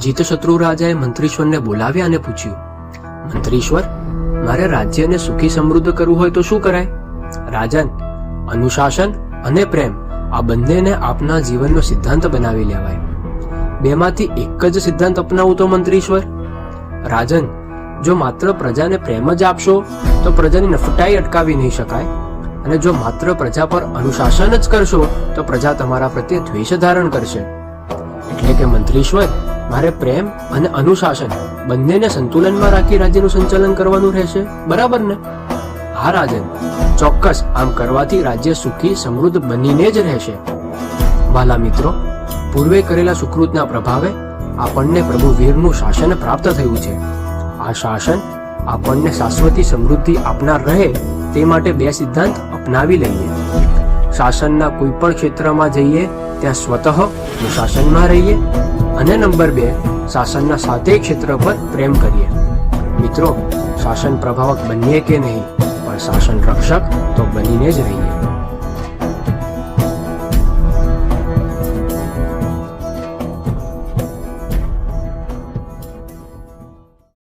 જીતશત્રુ રાજાએ મંત્રીશ્વરને બોલાવ્યા અને પૂછ્યું, મંત્રીશ્વર, મારે રાજ્યને સુખી સમૃદ્ધ કરવું હોય તો શું કરાય? રાજન, અનુશાસન અને પ્રેમ આ બંનેને આપના જીવનનો સિદ્ધાંત બનાવી લેવાય. બેમાંથી એક જ સિદ્ધાંત અપનાવું તો મંત્રીશ્વર? રાજન, જો માત્ર પ્રજાને પ્રેમ જ આપશો, તો પ્રજાની નફટાઈ અટકાવી નહીં શકાય. અને જો માત્ર પ્રજા પર અનુશાસન જ કરશો, તો પ્રજા તમારા પ્રત્યે દ્વેષ ધારણ કરશે. એટલે કે મંત્રીશ્વર મારે પ્રેમ અને અનુશાસન બંનેને સંતુલનમાં રાખી રાજ્યનું સંચાલન કરવાનું રહેશે. બરાબર ને? હા, રાજન. ચોક્કસ આમ કરવાથી રાજ્ય સુખી, સમૃદ્ધ બનીને જ રહેશે. વાલા મિત્રો, પૂર્વે કરેલા સુકૃતના પ્રભાવે આપણને પ્રભુ વીરનું શાસન પ્રાપ્ત થયું છે. આ શાસન આપણને શાશ્વતી સમૃદ્ધિ આપનાર રહે તે માટે બે સિદ્ધાંત અપનાવી લઈએ. શાસનના કોઈ પણ ક્ષેત્રમાં જઈએ, ત્યાં સ્વતઃ શાસનમાં રહીએ અને નંબર બે, શાસનના સાતેય ક્ષેત્ર પર પ્રેમ કરીએ. મિત્રો, શાસન પ્રભાવક બનીએ કે નહીં? પણ શાસન રક્ષક તો બનીને જ રહીએ.